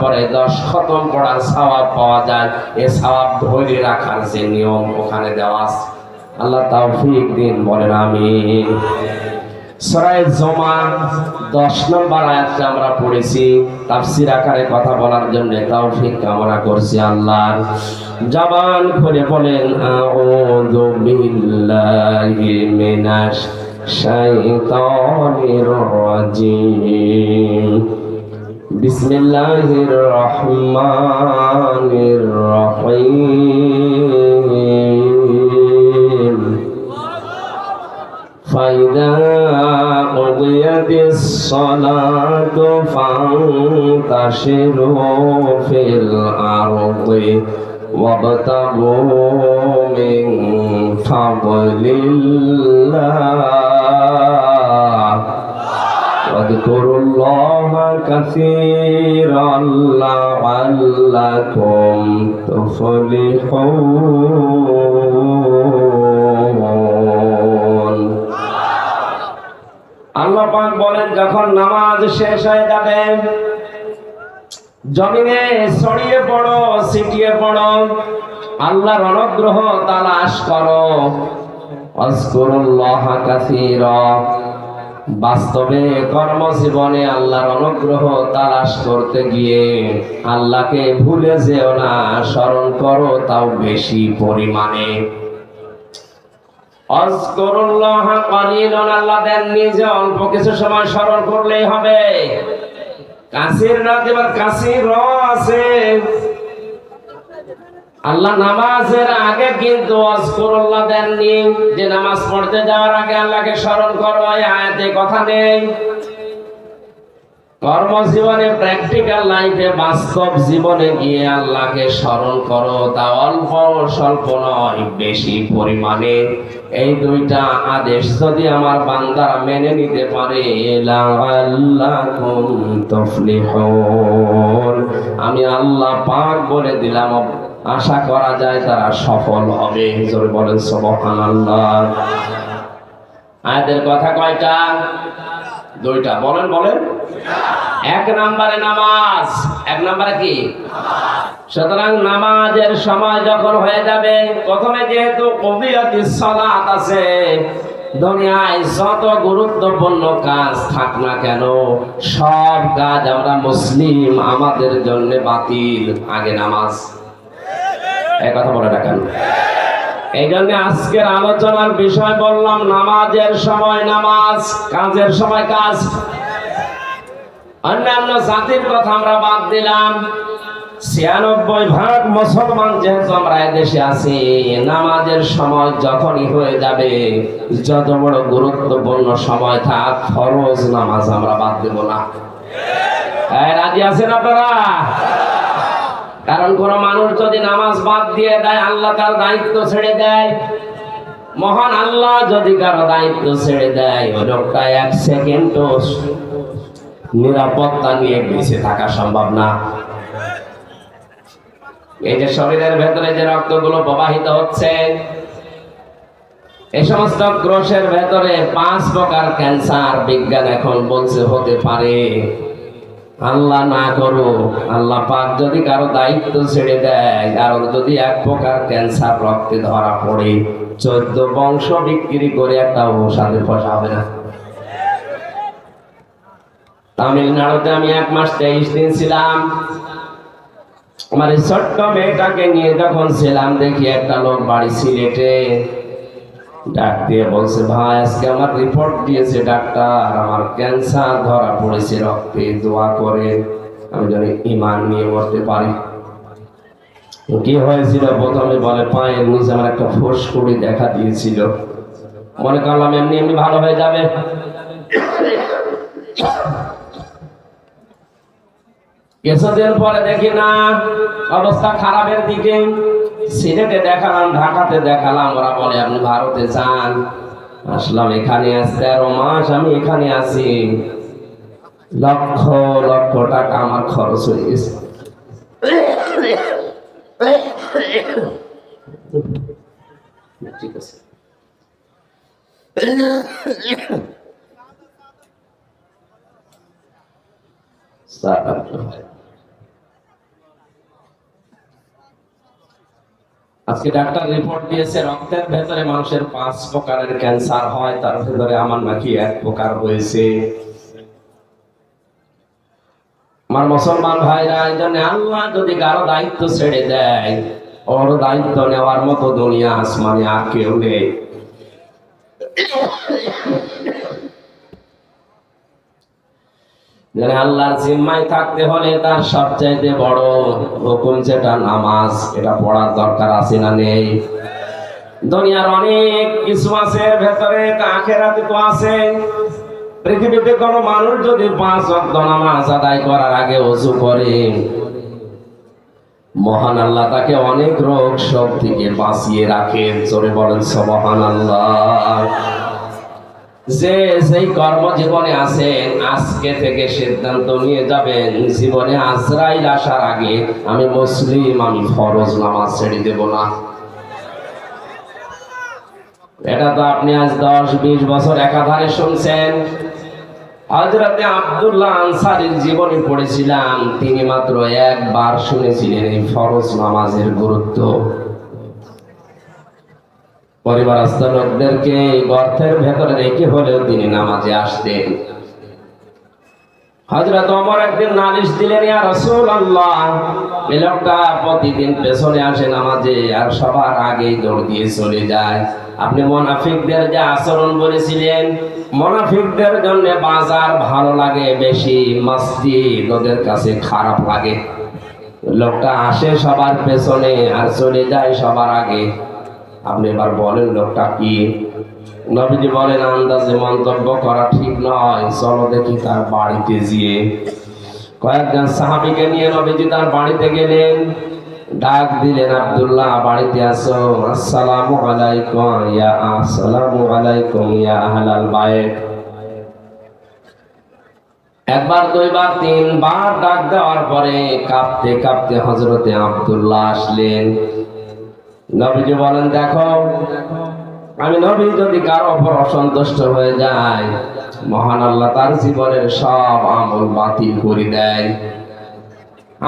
পরে পাওয়া যায়। ধরে রাখার যে নিয়ম ওখানে দেওয়া দিন, বলেন নম্বর আমরা পড়েছি। তাফসির আকারে কথা বলার জন্য তৌফিক কামনা করছি আল্লাহ। জবান খুলে বলেন শাইতানির রাজিম। بسم الله الرحمن الرحيم. فإذا قضيت الصلاة فانتشروا في الأرض وابتغوا من فضل الله. واذكروا الله كثيرا لعلكم تفلحون আল্লাহ পাক বলেন যখন নামাজ শেষ হয়ে যাবে জমিনে ছড়িয়ে পড়ো ছিটিয়ে পড়ো আল্লাহর অনুগ্রহ তালাশ করো অজকুরুল্লাহ কাসীরা বাস্তবে কর্মজীবনে আল্লাহর অনুগ্রহ তালাশ করতে গিয়ে আল্লাহকে ভুলে যেও না, স্মরণ করো তাও বেশি পরিমাণে। আল্লাহ দেন নিজে অল্প কিছু সময় স্মরণ করলেই হবে। আল্লাহ নামাজের আগে কিন্তু অজকুরুল্লাহ দেননি। যে নামাজ পড়তে যাওয়ার আগে আল্লাহকে স্মরণ করো আয়াতে কথা নেই। কর্মজীবনে প্র্যাকটিক্যাল লাইফে বাস্তব জীবনে গিয়ে আল্লাহকে স্মরণ করো। তা অল্প স্বল্প নয়, বেশি পরিমাণে। এই দুইটা আদেশ যদি আমার বান্দারা মেনে নিতে পারে আমি আল্লাহ পাক বলে দিলাম আশা করা যায় তারা সফল হবে। জোরে বলেন, সুবহানাল্লাহ। আয়াতের কথা কয়টা? দুইটা। বলেন বলেন। এক নম্বরে নামাজ। এক নম্বরে কি? সুতরাং নামাজের সময় যখন হয়ে যাবে, প্রথমে যেহেতু কবিয়তি সালাত আছে, দুনিয়ায় যত গুরুত্বপূর্ণ কাজ থাক না কেন, সব কাজ আমরা মুসলিম আমাদের জন্য বাতিল। আগে নামাজ। এই কথা বলে রাখেন। এই জন্য আজকের আলোচনার বিষয় বললাম, নামাজের সময় নামাজ, কাজের সময় কাজ। অন্যান্য জাতির কথা আমরা বাদ দিলাম। ছিয়ানব্বই ভাগ মুসলমান যেহেতু আমরা দেশে আছি, নামাজের সময় যখনই হয়ে যাবে, যত বড় গুরুত্বপূর্ণ সময় থাক, ফরজ নামাজ আমরা বাদ দেব না। রাজি আছেন আপনারা? কারণ কোন মানুষ যদি নামাজ বাদ দিয়ে দেয়, আল্লাহ তার দায়িত্ব ছেড়ে দেয়। মহান আল্লাহ যদি কারও দায়িত্ব ছেড়ে দেয়, ওই লোকটা এক সেকেন্ড নিরাপত্তা নিয়ে বেঁচে থাকা সম্ভব না। এই যে শরীরের ভেতরে যে রক্তগুলো প্রবাহিত হচ্ছে এই সমস্ত গ্রোশের ভেতরে পাঁচ প্রকার ক্যান্সার বিজ্ঞান এখন বলছে হতে পারে। আল্লাহ না করো আল্লাহ পাক যদি কারও দায়িত্ব ছেড়ে দেয়, কারোর যদি এক প্রকার ক্যান্সার রক্তে ধরা পড়ে, চোদ্দ বংশ বিক্রি করে একটা ঔষধের পয়সা হবে না। তামিলনাড়ুতে আমি এক মাস তেইশ দিন ছিলাম। আমার ছোট্ট মেয়েটাকে নিয়ে যখন ছিলাম, দেখি একটা লোক বাড়ি সিলেটে। ডাক দিয়ে বলছে, ভাই, আজকে আমার রিপোর্ট দিয়েছে ডাক্তার, আমার ক্যান্সার ধরা পড়েছে রক্তে, দোয়া করে। আমি যেন ইমান নিয়ে মরতে পারি। কি হয়েছিল? প্রথমে বলে, পায়ের নিচে আমার একটা ফোস করে দেখা দিয়েছিল। মনে করলাম এমনি এমনি ভালো হয়ে যাবে। কিছুদিন পরে দেখি না, অবস্থা খারাপের দিকে। সিলেটে দেখালাম, ঢাকাতে দেখালাম, ওরা বলে, আপনি ভারতে যান। আসলাম, এখানে আজ তেরো মাস আমি এখানে আছি। লক্ষ লক্ষ টাকা আমার খরচ হয়ে গেছে। আজকে ডাক্তার রিপোর্ট দিয়েছে, রক্তের ভেতরে মানুষের পাঁচ প্রকারের ক্যান্সার হয়, তার ভেতরে আমার নাকি এক প্রকার হয়েছে। আমার মুসলমান ভাইরা, এই জন্য আল্লাহ যদি কারও দায়িত্ব ছেড়ে দেয়, ওর দায়িত্ব নেওয়ার মতো দুনিয়া আসমানে আর কেউ নেই। যেন আল্লাহর জিম্মায় থাকতে হলে তার সবচাইতে বড় হুকুম যেটা নামাজ, এটা পড়ার দরকার আছে না নেই? দুনিয়ার অনেক কিছু আছে ভেতরে আখেরাতে তো আছে। পৃথিবীতে কোনো মানুষ যদি পাঁচ ওয়াক্ত নামাজ আদায় করার আগে ওযু করে, মহান আল্লাহ তাকে অনেক রোগ সব থেকে বাঁচিয়ে রাখেন। জোরে বলেন, সুবহানাল্লাহ। যে সেই কর্মজীবনে আছেন, আজকে থেকে সিদ্ধান্ত নিয়ে যাবেন, জীবনে আজরাইল আসার আগে আমি মুসলিম, আমি ফরজ নামাজ ছেড়ে দেব না। এটা তো আপনি আজ দশ, বিশ বছর একাধারে শুনছেন। হজরতে আব্দুল্লাহ আনসারির জীবনে পড়েছিলাম, তিনি মাত্র একবার শুনেছিলেন এই ফরজ নামাজের গুরুত্ব। পরিবারস্থ লোকদেরকে গর্তের ভেতরে রেখে হলেও তিনি নামাজে আসতেন। হজরত অমর একদিন নালিশ দিলেন, ইয়া আল্লাহ লোকটা প্রতিদিন পেছনে আসে নামাজে আর সবার আগেই দৌড় দিয়ে চলে যায়। আপনি মোনাফিকদের যে আচরণ বলেছিলেন, মোনাফিকদের জন্য বাজার ভালো লাগে, বেশি মসজিদ ওদের কাছে খারাপ লাগে। লোকটা আসে সবার পেছনে আর চলে যায় সবার আগে। আপনি এবার বলেন লোকটা কি? নবীজি বলেন, আন্দাজে মন্তব্য করা ঠিক নয়। চলো দেখি তার বাড়িতে গিয়ে। কয়েকজন সাহাবিকে নিয়ে নবীজি তার বাড়িতে গেলেন। ডাক দিলেন, আব্দুল্লাহ, বাড়িতে আসো। আসসালামু আলাইকুম, ইয়া আসসালামু আলাইকুম, ইয়া আহলাল বাইত। একবার, দুইবার, তিনবার ডাক দেওয়ার পরে কাঁপতে কাঁপতে হজরতে আব্দুল্লাহ আসলেন। নবীজি বলেন, দেখো, আমি নবী যদি কারও ওপর অসন্তুষ্ট হয়ে যায়, মহান আল্লাহ তার জীবনের সব আমল বাতিল করে দেয়।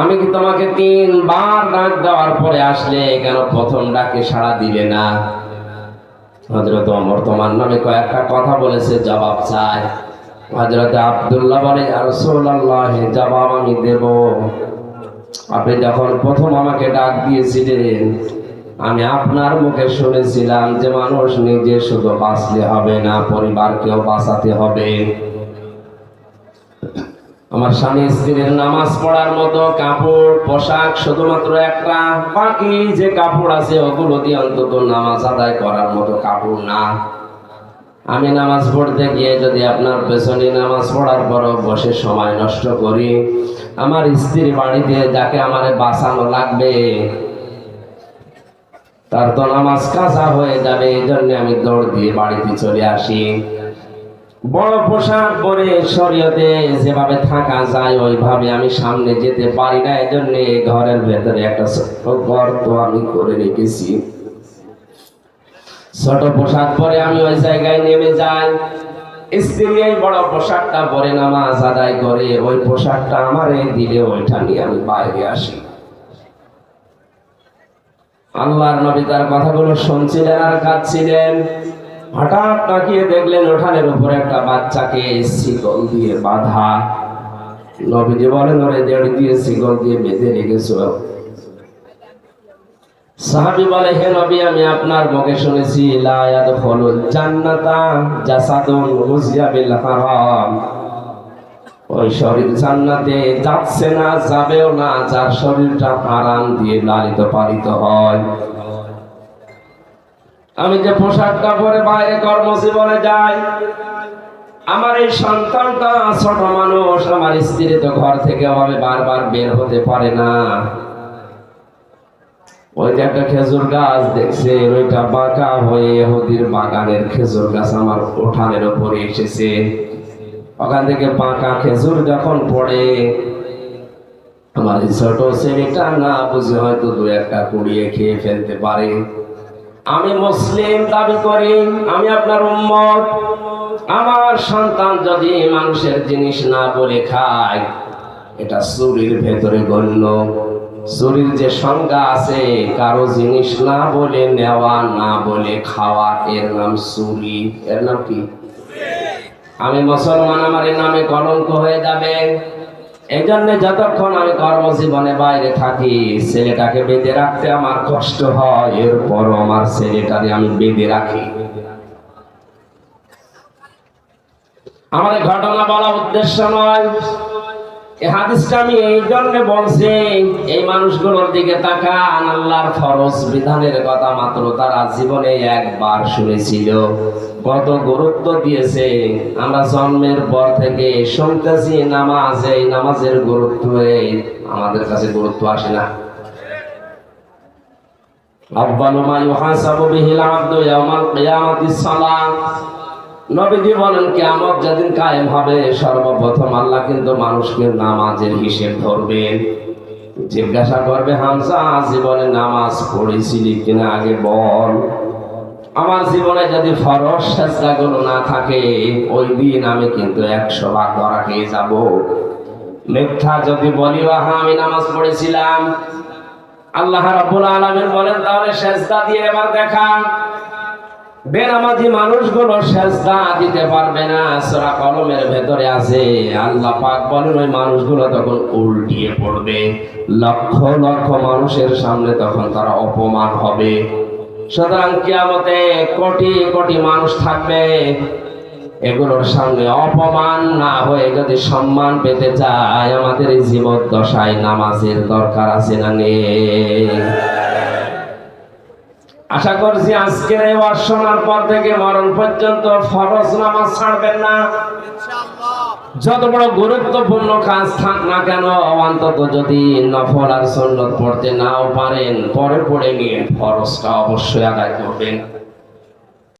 আমি কি তোমাকে তিনবার ডাক দেওয়ার পরে আসলে কেন প্রথম ডাকে সাড়া দিলে না? হজরত অমর তোমার নামে কয়েকটা কথা বলেছে, জবাব চাই হজরত আব্দুল্লাহ বলে আর সোল্লাহ জবাব আমি দেব। আপনি যখন প্রথম আমাকে ডাক দিয়েছিলেন আমি আপনার মুখে শুনেছিলাম যে মানুষ নিজে শুধু বাঁচলে হবে না, পরিবারকেও বাঁচাতে হবে। আমার স্বামী স্ত্রীর নামাজ পড়ার মতো কাপড়, পোশাক শুধুমাত্র একটা, বাকি যে কাপড় আছে ওগুলো দিয়ে অন্তত নামাজ আদায় করার মতো কাপড় না। আমি নামাজ পড়তে গিয়ে যদি আপনার পেছনে নামাজ পড়ার পরও বসে সময় নষ্ট করি, আমার স্ত্রীর বাড়িতে যাকে আমার বাঁচানো লাগবে তার তো নামাজ কাঁচা হয়ে যাবে, এই জন্য আমি দৌড় দিয়ে বাড়িতে চলে আসি। বড় পোশাক পরে শরীয়তে যেভাবে থাকা যায়, ওইভাবে আমি সামনে যেতে পারি না। এই জন্য ঘরের ভেতরে একটা ছোট্ট গর্ত আমি করে রেখেছি। ছোট পোশাক পরে আমি ওই জায়গায় নেমে যাই। স্ত্রী এই বড় পোশাকটা পরে নামাজ আদায় করে, ওই পোশাকটা আমারে দিলে ওইটা নিয়ে আমি বাইরে আসি। আল্লাহর নবী তার কথাগুলো শুনছিলেন আর কাঁদছিলেন। হঠাৎ তাকিয়ে দেখলেন ওঠানের উপরে একটা বাচ্চাকে শিকল দিয়ে বাঁধা। নবীজি বলেন, ওরে দেড় দিয়ে শিকল দিয়ে বেঁধে রেখেছ। সাহাবি বলে, হে নবী, আমি আপনার মুখে শুনেছি, লা ইয়াদখুলুল জান্নাতা জাসাদুন গুজিয়া বিল হারাম। ওই শরীর জান্নাতে যাচ্ছে না, যাবেও না, যার শরীরটা হারাম দিয়ে লালিত পালিত হয়। আমি যে পোশাকটা পরে বাইরে কর্মজীবনে যাই, আমার এই সন্তানটা ছোট মানুষ, আমার স্ত্রী তো ঘর থেকে ভাবে বারবার বের হতে পারে না। ওই যে একটা খেজুর গাছ দেখছে ওইটা বাঁকা হয়ে এহুদির বাগানের খেজুর গাছ আমার উঠানের উপরে এসেছে। ওখান থেকে পাকা খেজুর যখন পড়ে, আমার ছোট ছেলেটা না বুঝে হয়তো দু একটা কুড়িয়ে খেয়ে ফেলতে পারে। আমি মুসলিম দাবি করি, আমি আপনার উম্মত। আমার সন্তান যদি মানুষের জিনিস না বলে খায়, এটা চুরির ভেতরে গণ্য। চুরির যে সংজ্ঞা আছে, কারও জিনিস না বলে, নেওয়া না বলে, খাওয়া, এর নাম চুরি। এর নাম কি? আমি মুসলমান, আমার নামে কলঙ্ক হয়ে যাবে। এই জন্য যতক্ষণ আমি কর্মজীবনে বাইরে থাকি, ছেলেটাকে বেঁধে রাখতে আমার কষ্ট হয়। এরপর আমার ছেলেটাকে আমি বেঁধে রাখি। আমাদের ঘটনা বলা উদ্দেশ্য নয় এই হাদিসটা আমি এই জন্য বলছি, এই মানুষগুলোর দিকে তাকান, আল্লাহর ফরজ বিধানের কথা মাত্র তারা জীবনে একবার শুনেছিল। কত গুরুত্ব দিয়েছে। আমরা জন্মের পর থেকে শুনতেছি নামাজ, এই নামাজের গুরুত্ব আমাদের কাছে গুরুত্ব আসে না। আব্বালুমা ইউহাসাবু বিহিল আবদু ইয়াউমাল কিয়ামাতিস সালাত। নবীজি বলেন, কিয়ামত যেদিন কায়েম হবে, সর্বপ্রথম আল্লাহ কিন্তু মানুষকে নামাজের হিসেব ধরবেন জিজ্ঞাসা করবে, হামসা, জীবনে নামাজ পড়েছিলি কিনা আগে বল। আমার জীবনে যদি ফরজ সাজদাগুলো না থাকে, ওই দিন আমি কিন্তু একশো ভাগ ধরা খেয়ে যাব। মিথ্যা যদি বলি হ্যাঁ আমি নামাজ পড়েছিলাম। আল্লাহ রাব্বুল আলামিন বলেন, তাহলে সেজদা দিয়ে এবার দেখা। বেনামাজি মানুষগুলো সেজদা দিতে পারবে না, সূরা কলমের ভেতরে আছে। আল্লাহ পাক বলেন, ওই মানুষগুলো তখন উল্টিয়ে পড়বে। লক্ষ লক্ষ মানুষের সামনে তখন তারা অপমান হবে। সুতরাং কিয়ামতে কোটি কোটি মানুষ থাকবে। এগুলোর সামনে অপমান না হয়ে যদি সম্মান পেতে চায়, আমাদের এই জীবন দশায় নামাজের দরকার আছে না নেই? আশা করছি আজকের এই ওয়াজ শোনার পর থেকে মরণ পর্যন্ত ফরজ নামাজ ছাড়বেন না। যত বড় গুরুত্বপূর্ণ কাজ থাক না কেন, অন্তত যদি নফল আর সন্ন্যত পড়তে নাও পারেন, পরে পড়ে নিয়ে ফরজটা অবশ্যই আদায় করবেন।